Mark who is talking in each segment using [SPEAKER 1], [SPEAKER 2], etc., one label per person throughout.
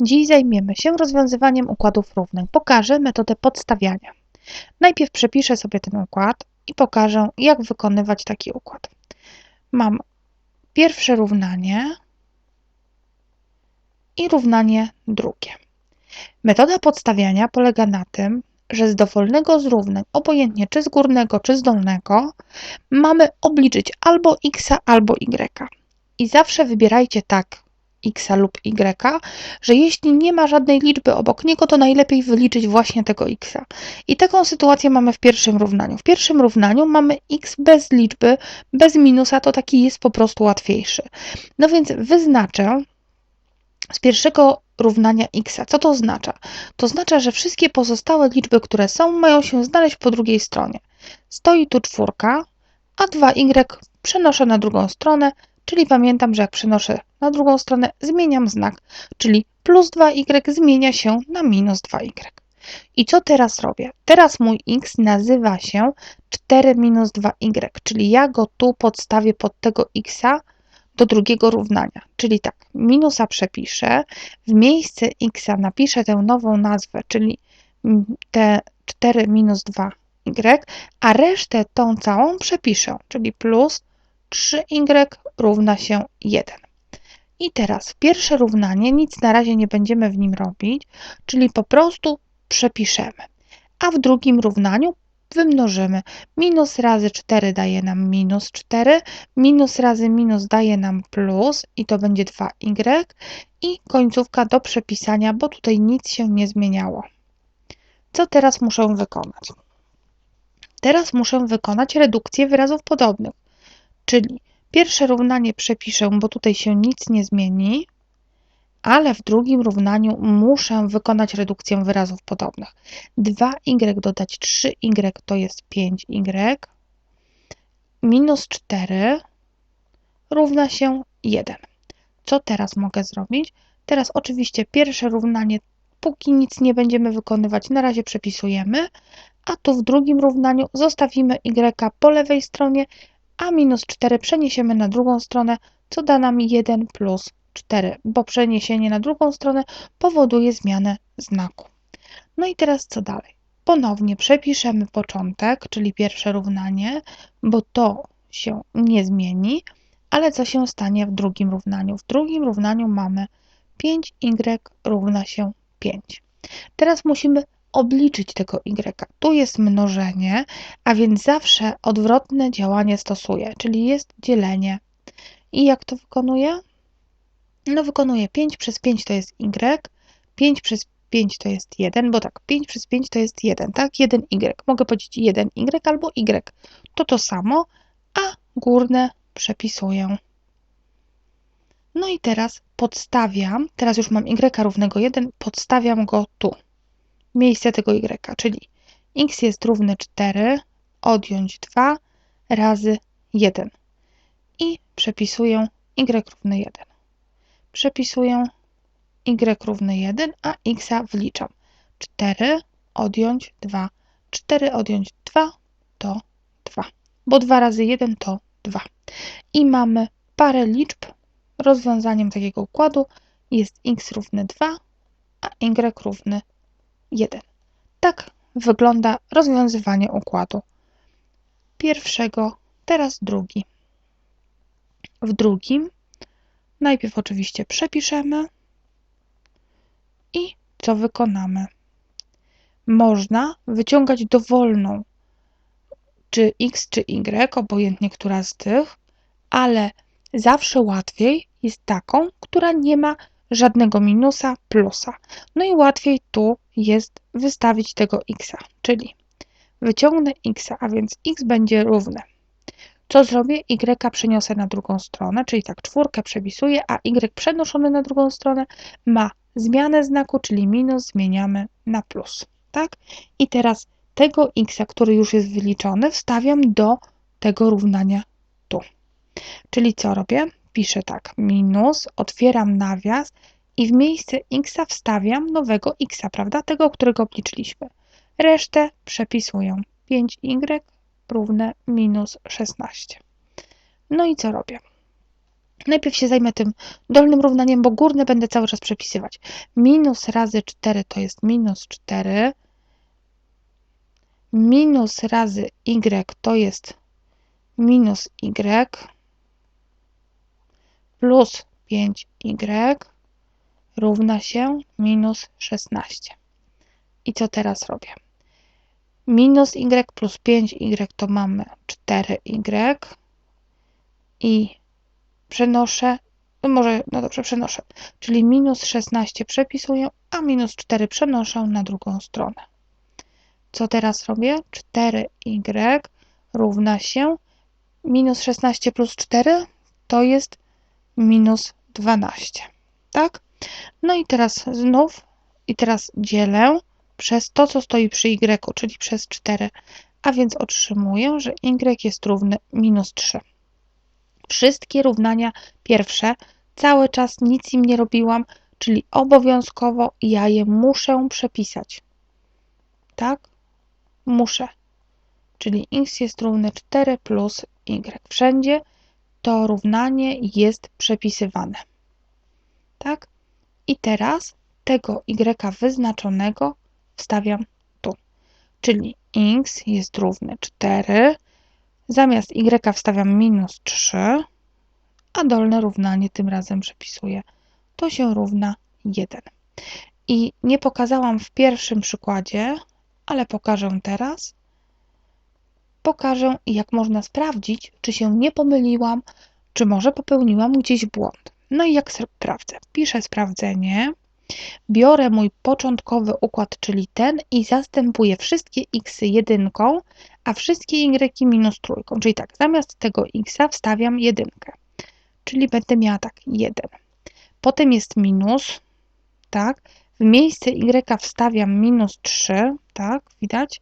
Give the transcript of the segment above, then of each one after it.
[SPEAKER 1] Dziś zajmiemy się rozwiązywaniem układów równań. Pokażę metodę podstawiania. Najpierw przepiszę sobie ten układ i pokażę, jak wykonywać taki układ. Mam pierwsze równanie i równanie drugie. Metoda podstawiania polega na tym, że z dowolnego z równań, obojętnie czy z górnego, czy z dolnego, mamy obliczyć albo x, albo y. I zawsze wybierajcie tak x lub y, że jeśli nie ma żadnej liczby obok niego, to najlepiej wyliczyć właśnie tego x. I taką sytuację mamy w pierwszym równaniu. W pierwszym równaniu mamy x bez liczby, bez minusa, to taki jest po prostu łatwiejszy. No więc wyznaczę z pierwszego równania x. Co to oznacza? To oznacza, że wszystkie pozostałe liczby, które są, mają się znaleźć po drugiej stronie. Stoi tu czwórka, a 2y przenoszę na drugą stronę, czyli pamiętam, że jak przenoszę na drugą stronę, zmieniam znak, czyli plus 2y zmienia się na minus 2y. I co teraz robię? Teraz mój x nazywa się 4 minus 2y, czyli ja go tu podstawię pod tego x do drugiego równania. Czyli tak, minusa przepiszę, w miejsce x napiszę tę nową nazwę, czyli te 4 minus 2y, a resztę tą całą przepiszę, czyli plus 3y równa się 1. I teraz pierwsze równanie, nic na razie nie będziemy w nim robić, czyli po prostu przepiszemy. A w drugim równaniu wymnożymy. Minus razy 4 daje nam minus 4, minus razy minus daje nam plus i to będzie 2y i końcówka do przepisania, bo tutaj nic się nie zmieniało. Co teraz muszę wykonać? Teraz muszę wykonać redukcję wyrazów podobnych, czyli pierwsze równanie przepiszę, bo tutaj się nic nie zmieni, ale w drugim równaniu muszę wykonać redukcję wyrazów podobnych. 2y dodać 3y to jest 5y, minus 4 równa się 1. Co teraz mogę zrobić? Teraz oczywiście pierwsze równanie, póki nic nie będziemy wykonywać, na razie przepisujemy, a tu w drugim równaniu zostawimy y po lewej stronie, a minus 4 przeniesiemy na drugą stronę, co da nam 1 plus 4, bo przeniesienie na drugą stronę powoduje zmianę znaku. No i teraz co dalej? Ponownie przepiszemy początek, czyli pierwsze równanie, bo to się nie zmieni, ale co się stanie w drugim równaniu? W drugim równaniu mamy 5y równa się 5. Teraz musimy obliczyć tego y. Tu jest mnożenie, a więc zawsze odwrotne działanie stosuję, czyli jest dzielenie. I jak to wykonuję? No wykonuję 5 przez 5 to jest y, 5 przez 5 to jest 1, bo tak, 5 przez 5 to jest 1, tak? 1y. Mogę powiedzieć 1y albo y. To to samo, a górne przepisuję. No i teraz podstawiam, teraz już mam y równego 1, podstawiam go tu, miejsce tego y, czyli x jest równy 4, odjąć 2 razy 1 i przepisuję y równy 1 przepisuję y równy 1, a x wliczam. 4 odjąć 2. 4 odjąć 2 to 2, bo 2 razy 1 to 2. I mamy parę liczb. Rozwiązaniem takiego układu jest x równy 2, a y równy 1. Tak wygląda rozwiązywanie układu pierwszego, teraz drugi. W drugim Najpierw oczywiście przepiszemy i co wykonamy. Można wyciągać dowolną, czy x, czy y, obojętnie która z tych, ale zawsze łatwiej jest taką, która nie ma żadnego minusa, plusa. No i łatwiej tu jest wystawić tego x, czyli wyciągnę x, a więc x będzie równe co zrobię? Y przeniosę na drugą stronę, czyli tak, czwórkę przepisuję, a Y przenoszony na drugą stronę ma zmianę znaku, czyli minus zmieniamy na plus, tak? I teraz tego x, który już jest wyliczony, wstawiam do tego równania tu. Czyli co robię? Piszę tak, minus, otwieram nawias i w miejsce x wstawiam nowego x, prawda? Tego, którego obliczyliśmy. Resztę przepisuję. 5y równe minus 16. No i co robię? Najpierw się zajmę tym dolnym równaniem, bo górne będę cały czas przepisywać. Minus razy 4 to jest minus 4. Minus razy y to jest minus y. Plus 5y równa się minus 16. I co teraz robię? Minus y plus 5y to mamy 4y i przenoszę, no może, no dobrze, przenoszę, czyli minus 16 przepisuję, a minus 4 przenoszę na drugą stronę. Co teraz robię? 4y równa się minus 16 plus 4 to jest minus 12, tak? No i teraz znów, i teraz dzielę przez to, co stoi przy y, czyli przez 4, a więc otrzymuję, że y jest równy minus 3. Wszystkie równania pierwsze, cały czas nic im nie robiłam, czyli obowiązkowo ja je muszę przepisać. Tak? Muszę. Czyli x jest równy 4 plus y. Wszędzie to równanie jest przepisywane. Tak? I teraz tego y wyznaczonego wstawiam tu. Czyli x jest równy 4, zamiast y wstawiam minus 3, a dolne równanie tym razem przepisuję. To się równa 1. I nie pokazałam w pierwszym przykładzie, ale pokażę teraz. Pokażę, jak można sprawdzić, czy się nie pomyliłam, czy może popełniłam gdzieś błąd. No i jak sprawdzę? Piszę sprawdzenie Biorę mój początkowy układ, czyli ten i zastępuję wszystkie x jedynką, a wszystkie y minus trójką. Czyli tak, zamiast tego x wstawiam jedynkę, czyli będę miała tak 1. Potem jest minus, tak, w miejsce y wstawiam minus 3, tak, widać,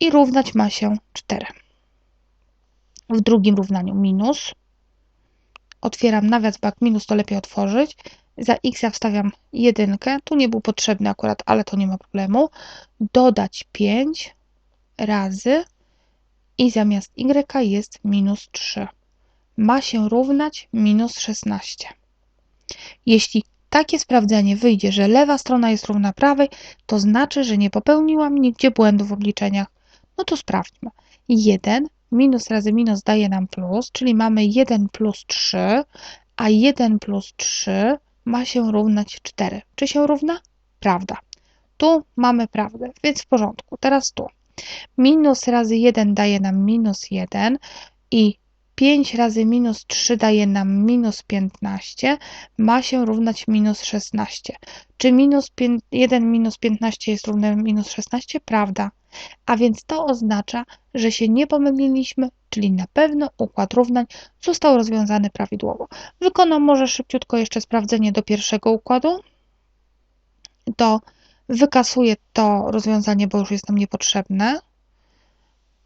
[SPEAKER 1] i równać ma się 4. W drugim równaniu minus, otwieram nawias, bo jak minus to lepiej otworzyć, za x ja wstawiam jedynkę, tu nie był potrzebny akurat, ale to nie ma problemu, dodać 5 razy i zamiast y jest minus 3. Ma się równać minus 16. Jeśli takie sprawdzenie wyjdzie, że lewa strona jest równa prawej, to znaczy, że nie popełniłam nigdzie błędu w obliczeniach. No to sprawdźmy. 1 minus razy minus daje nam plus, czyli mamy 1 plus 3, a 1 plus 3 ma się równać 4. Czy się równa? Prawda. Tu mamy prawdę, więc w porządku. Teraz tu. Minus razy 1 daje nam minus 1 i 5 razy minus 3 daje nam minus 15, ma się równać minus 16. Czy minus 5, 1 minus 15 jest równe minus 16? Prawda. A więc to oznacza, że się nie pomyliliśmy, czyli na pewno układ równań został rozwiązany prawidłowo. Wykonam może szybciutko jeszcze sprawdzenie do pierwszego układu. To wykasuję to rozwiązanie, bo już jest nam niepotrzebne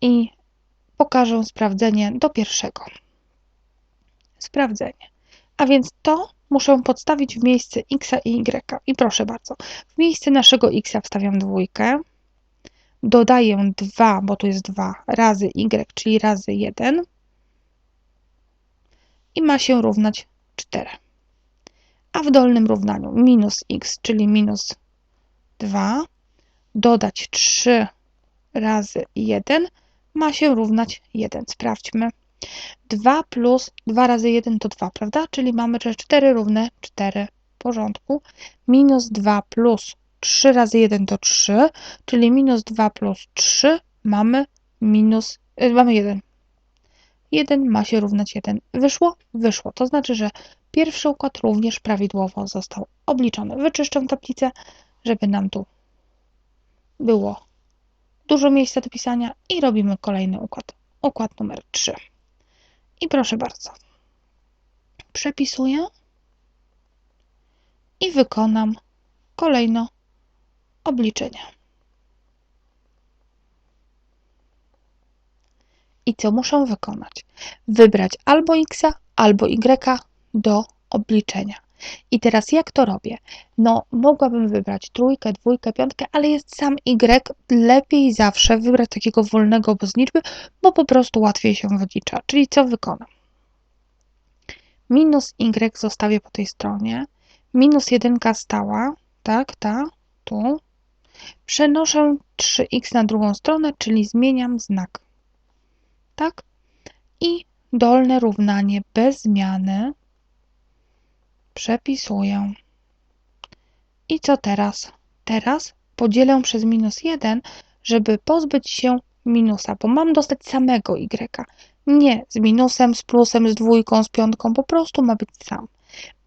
[SPEAKER 1] i pokażę sprawdzenie do pierwszego. Sprawdzenie. A więc to muszę podstawić w miejsce x i y. I proszę bardzo, w miejsce naszego x wstawiam dwójkę, dodaję 2, bo tu jest 2, razy y, czyli razy 1 i ma się równać 4. A w dolnym równaniu minus x, czyli minus 2, dodać 3 razy 1 ma się równać 1. Sprawdźmy. 2 plus 2 razy 1 to 2, prawda? Czyli mamy, że 4 równe 4. W porządku. Minus 2 plus 3 razy 1 to 3, czyli minus 2 plus 3 mamy minus, y, mamy 1. 1 ma się równać 1. Wyszło? Wyszło. To znaczy, że pierwszy układ również prawidłowo został obliczony. Wyczyszczę tablicę, żeby nam tu było dużo miejsca do pisania i robimy kolejny układ. Układ numer 3. I proszę bardzo. Przepisuję i wykonam kolejno obliczenia. I co muszę wykonać? Wybrać albo x, albo y do obliczenia. I teraz jak to robię? No, mogłabym wybrać trójkę, dwójkę, piątkę, ale jest sam y. Lepiej zawsze wybrać takiego wolnego bez liczby, bo po prostu łatwiej się wylicza. Czyli co wykonam? minus y zostawię po tej stronie, minus 1 stała, tak, ta, tu. Przenoszę 3x na drugą stronę, czyli zmieniam znak. Tak? I dolne równanie bez zmiany przepisuję. I co teraz? Teraz podzielę przez minus 1, żeby pozbyć się minusa, bo mam dostać samego y. Nie z minusem, z plusem, z dwójką, z piątką, po prostu ma być sam.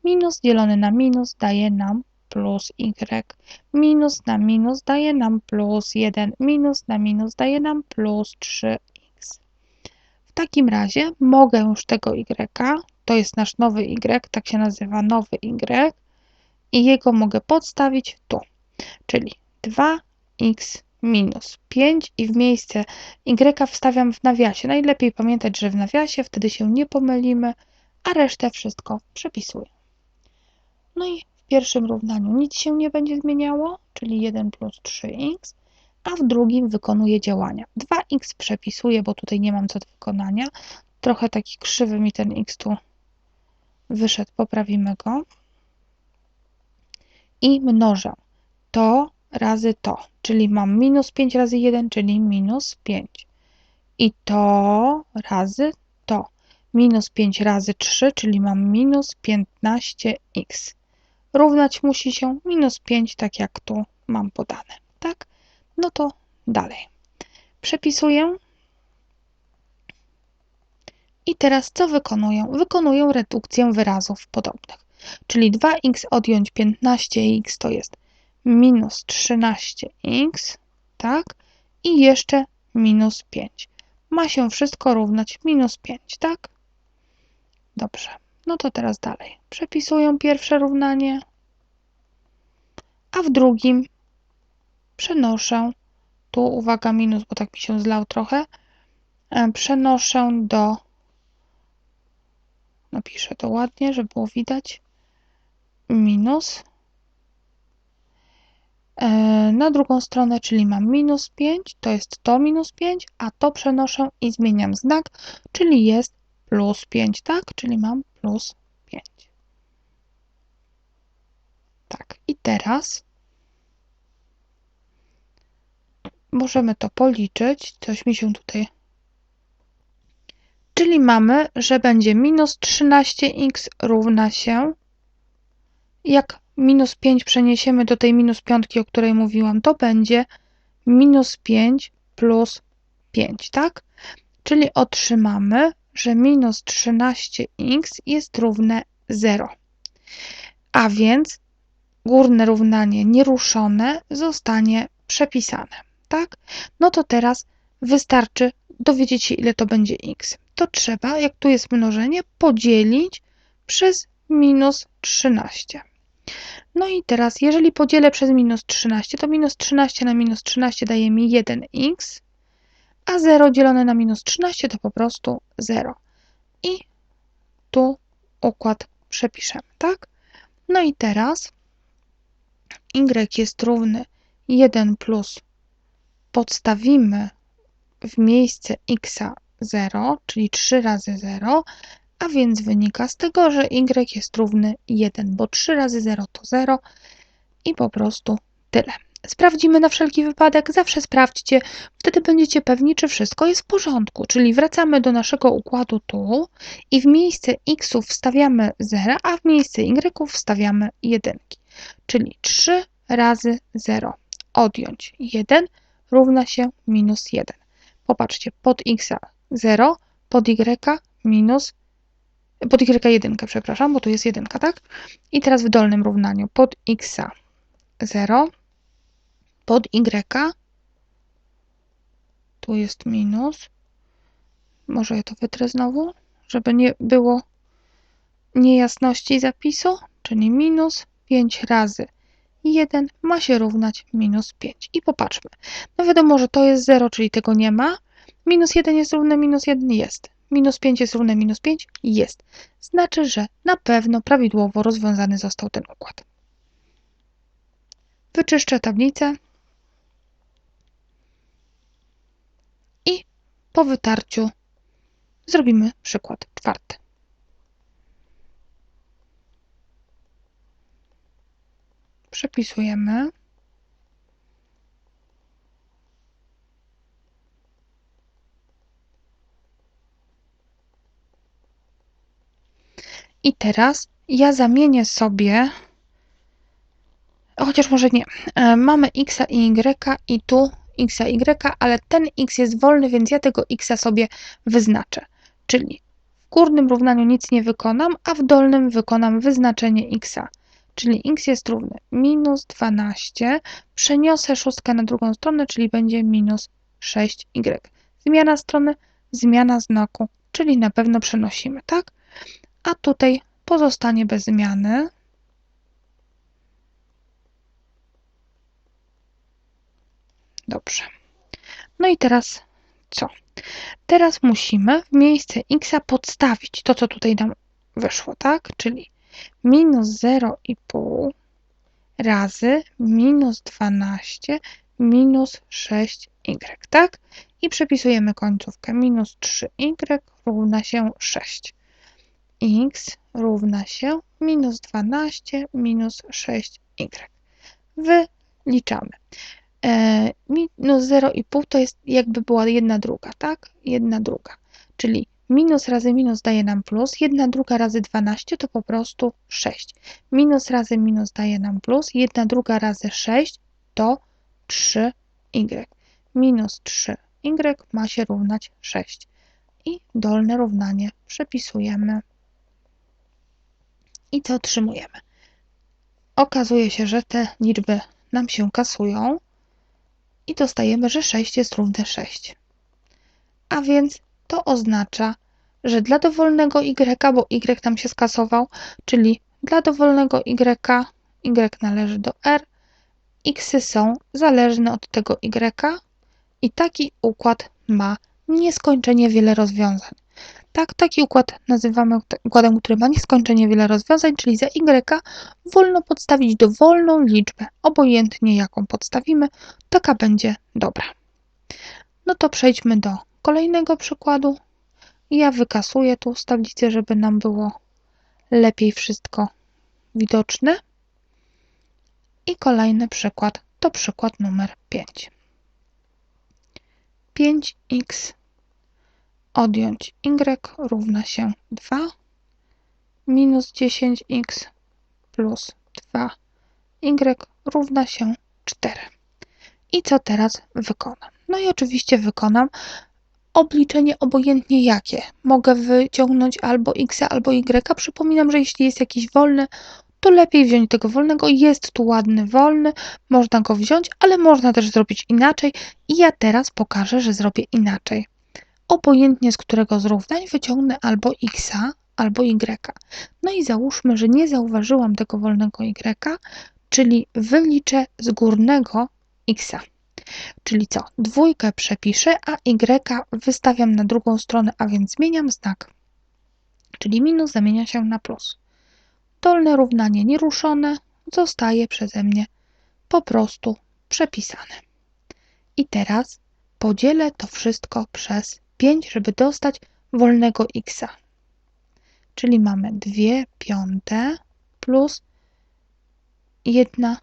[SPEAKER 1] Minus dzielony na minus daje nam plus y. Minus na minus daje nam plus 1. Minus na minus daje nam plus 3x. W takim razie mogę już tego y, to jest nasz nowy y, tak się nazywa nowy y, i jego mogę podstawić tu, czyli 2x minus 5 i w miejsce y wstawiam w nawiasie. Najlepiej pamiętać, że w nawiasie, wtedy się nie pomylimy, a resztę wszystko przepisuję. No i w pierwszym równaniu nic się nie będzie zmieniało, czyli 1 plus 3x, a w drugim wykonuję działania. 2x przepisuję, bo tutaj nie mam co do wykonania. Trochę taki krzywy mi ten x tu wyszedł, poprawimy go. I mnożę to razy to, czyli mam minus 5 razy 1, czyli minus 5. I to razy to, minus 5 razy 3, czyli mam minus 15x. Równać musi się minus 5, tak jak tu mam podane. Tak? No to dalej. Przepisuję. I teraz co wykonuję? Wykonuję redukcję wyrazów podobnych. Czyli 2x odjąć 15x to jest minus 13x, tak? I jeszcze minus 5. Ma się wszystko równać minus 5, tak? Dobrze. No to teraz dalej. Przepisuję pierwsze równanie, a w drugim przenoszę, tu uwaga minus, bo tak mi się zlał trochę, e, przenoszę do, napiszę to ładnie, żeby było widać, minus e, na drugą stronę, czyli mam minus 5, to jest to minus 5, a to przenoszę i zmieniam znak, czyli jest plus 5, tak? Czyli mam plus 5. Tak, i teraz możemy to policzyć. Coś mi się tutaj... Czyli mamy, że będzie minus 13x równa się, jak minus 5 przeniesiemy do tej minus piątki, o której mówiłam, to będzie minus 5 plus 5, tak? Czyli otrzymamy, że minus 13x jest równe 0. A więc górne równanie nieruszone zostanie przepisane, tak? No to teraz wystarczy dowiedzieć się, ile to będzie x. To trzeba, jak tu jest mnożenie, podzielić przez minus 13. No i teraz, jeżeli podzielę przez minus 13, to minus 13 na minus 13 daje mi 1x, a 0 dzielone na minus 13 to po prostu 0. I tu układ przepiszemy, tak? No i teraz y jest równy 1 plus podstawimy w miejsce x 0, czyli 3 razy 0, a więc wynika z tego, że y jest równy 1, bo 3 razy 0 to 0 i po prostu tyle. Sprawdzimy na wszelki wypadek, zawsze sprawdźcie, wtedy będziecie pewni, czy wszystko jest w porządku. Czyli wracamy do naszego układu tu i w miejsce xów wstawiamy 0, a w miejsce y wstawiamy 1. Czyli 3 razy 0 odjąć 1 równa się minus 1. Popatrzcie, pod x 0, pod y minus, pod y 1, przepraszam, bo tu jest 1, tak? I teraz w dolnym równaniu pod x 0 pod y. Tu jest minus. Może ja to wytrę znowu, żeby nie było niejasności zapisu, czyli minus 5 razy 1 ma się równać minus 5. I popatrzmy. No wiadomo, że to jest 0, czyli tego nie ma. Minus 1 jest równe minus 1 jest. Minus 5 jest równe minus 5 jest. Znaczy, że na pewno prawidłowo rozwiązany został ten układ. Wyczyszczę tablicę. I po wytarciu zrobimy przykład czwarty. Przepisujemy. I teraz ja zamienię sobie, chociaż może nie, e, mamy x i y i tu x i y, ale ten x jest wolny, więc ja tego x sobie wyznaczę. Czyli w górnym równaniu nic nie wykonam, a w dolnym wykonam wyznaczenie x. Czyli x jest równy minus 12, przeniosę szóstkę na drugą stronę, czyli będzie minus 6y. Zmiana strony, zmiana znaku, czyli na pewno przenosimy, tak? A tutaj pozostanie bez zmiany. Dobrze. No i teraz co? Teraz musimy w miejsce x podstawić to, co tutaj nam wyszło, tak? Czyli minus 0,5 razy minus 12 minus 6y, tak? I przepisujemy końcówkę. Minus 3y równa się 6. x równa się minus 12 minus 6y. Wyliczamy. E, minus 0,5 to jest jakby była jedna druga, tak? Jedna druga. Czyli minus razy minus daje nam plus, jedna druga razy 12 to po prostu 6. Minus razy minus daje nam plus, jedna druga razy 6 to 3y. Minus 3y ma się równać 6. I dolne równanie przepisujemy. I co otrzymujemy? Okazuje się, że te liczby nam się kasują i dostajemy, że 6 jest równe 6. A więc to oznacza, że dla dowolnego y, bo y nam się skasował, czyli dla dowolnego y, y należy do r, x są zależne od tego y i taki układ ma nieskończenie wiele rozwiązań. Tak, taki układ nazywamy układem, który ma nieskończenie wiele rozwiązań, czyli za y wolno podstawić dowolną liczbę, obojętnie jaką podstawimy, taka będzie dobra. No to przejdźmy do kolejnego przykładu. Ja wykasuję tu z tablicy, żeby nam było lepiej wszystko widoczne. I kolejny przykład to przykład numer 5. 5x odjąć y równa się 2 minus 10x plus 2y równa się 4. I co teraz wykonam? No i oczywiście wykonam obliczenie obojętnie jakie. Mogę wyciągnąć albo x, albo y. Przypominam, że jeśli jest jakiś wolny, to lepiej wziąć tego wolnego. Jest tu ładny wolny, można go wziąć, ale można też zrobić inaczej. I ja teraz pokażę, że zrobię inaczej obojętnie z którego z równań wyciągnę albo x, albo y. No i załóżmy, że nie zauważyłam tego wolnego y, czyli wyliczę z górnego x. Czyli co? Dwójkę przepiszę, a y wystawiam na drugą stronę, a więc zmieniam znak. Czyli minus zamienia się na plus. Dolne równanie nieruszone zostaje przeze mnie po prostu przepisane. I teraz podzielę to wszystko przez 5, żeby dostać wolnego x. Czyli mamy 2 piąte plus 1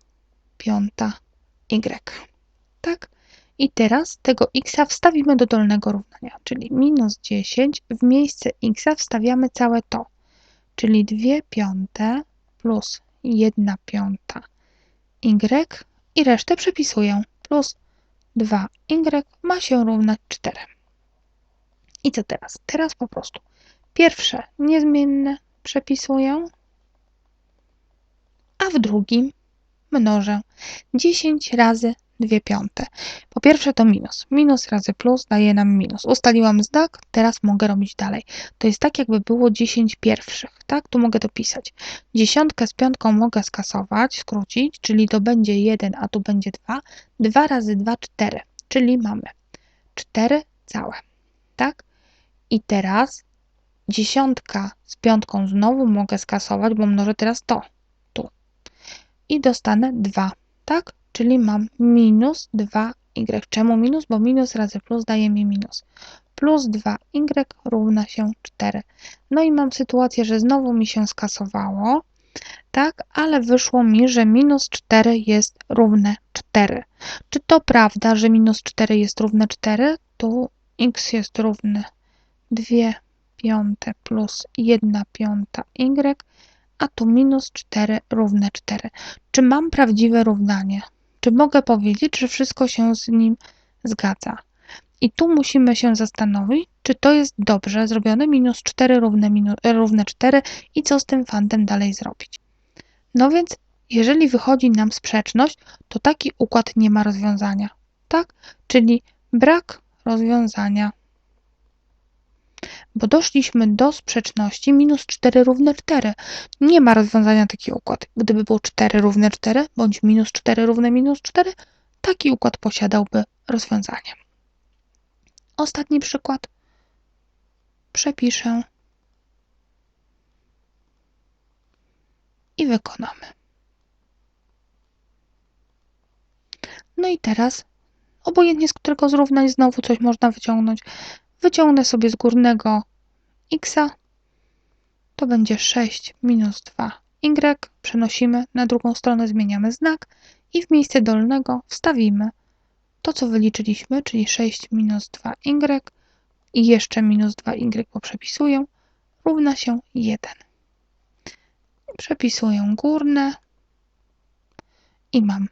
[SPEAKER 1] piąta y. Tak? I teraz tego x wstawimy do dolnego równania, czyli minus 10. W miejsce x wstawiamy całe to, czyli 2 piąte plus 1 piąta y i resztę przepisuję. Plus 2y ma się równać 4. I co teraz? Teraz po prostu pierwsze niezmienne przepisuję, a w drugim mnożę 10 razy 2 piąte. Po pierwsze to minus. Minus razy plus daje nam minus. Ustaliłam znak, teraz mogę robić dalej. To jest tak, jakby było 10 pierwszych, tak? Tu mogę dopisać. Dziesiątkę z piątką mogę skasować, skrócić, czyli to będzie 1, a tu będzie 2. 2 razy 2, 4, czyli mamy 4 całe, tak? I teraz dziesiątka z piątką znowu mogę skasować, bo mnożę teraz to, tu. I dostanę 2, tak? Czyli mam minus 2y. Czemu minus? Bo minus razy plus daje mi minus. Plus 2y równa się 4. No i mam sytuację, że znowu mi się skasowało. Tak, ale wyszło mi, że minus 4 jest równe 4. Czy to prawda, że minus 4 jest równe 4? Tu x jest równy 2 piąte plus 1 piąta y, a tu minus 4 równe 4. Czy mam prawdziwe równanie? Czy mogę powiedzieć, że wszystko się z nim zgadza? I tu musimy się zastanowić, czy to jest dobrze zrobione, minus 4 równe, minus, równe 4 i co z tym fantem dalej zrobić. No więc, jeżeli wychodzi nam sprzeczność, to taki układ nie ma rozwiązania, tak? Czyli brak rozwiązania. Bo doszliśmy do sprzeczności minus 4 równe 4. Nie ma rozwiązania taki układ. Gdyby było 4 równe 4, bądź minus 4 równe minus 4, taki układ posiadałby rozwiązanie. Ostatni przykład. Przepiszę i wykonamy. No i teraz, obojętnie z którego z równań znowu coś można wyciągnąć, wyciągnę sobie z górnego x, to będzie 6 minus 2y, przenosimy na drugą stronę, zmieniamy znak i w miejsce dolnego wstawimy to, co wyliczyliśmy, czyli 6 minus 2y i jeszcze minus 2y, bo przepisuję, równa się 1. Przepisuję górne i mam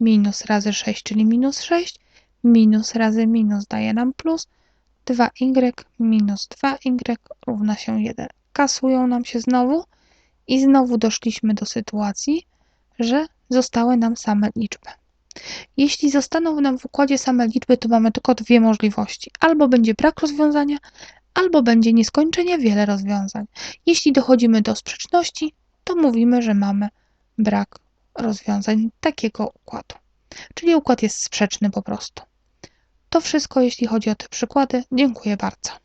[SPEAKER 1] minus razy 6, czyli minus 6, minus razy minus daje nam plus, 2y minus 2y równa się 1. Kasują nam się znowu i znowu doszliśmy do sytuacji, że zostały nam same liczby. Jeśli zostaną nam w układzie same liczby, to mamy tylko dwie możliwości. Albo będzie brak rozwiązania, albo będzie nieskończenie wiele rozwiązań. Jeśli dochodzimy do sprzeczności, to mówimy, że mamy brak rozwiązań takiego układu. Czyli układ jest sprzeczny po prostu. To wszystko, jeśli chodzi o te przykłady. Dziękuję bardzo.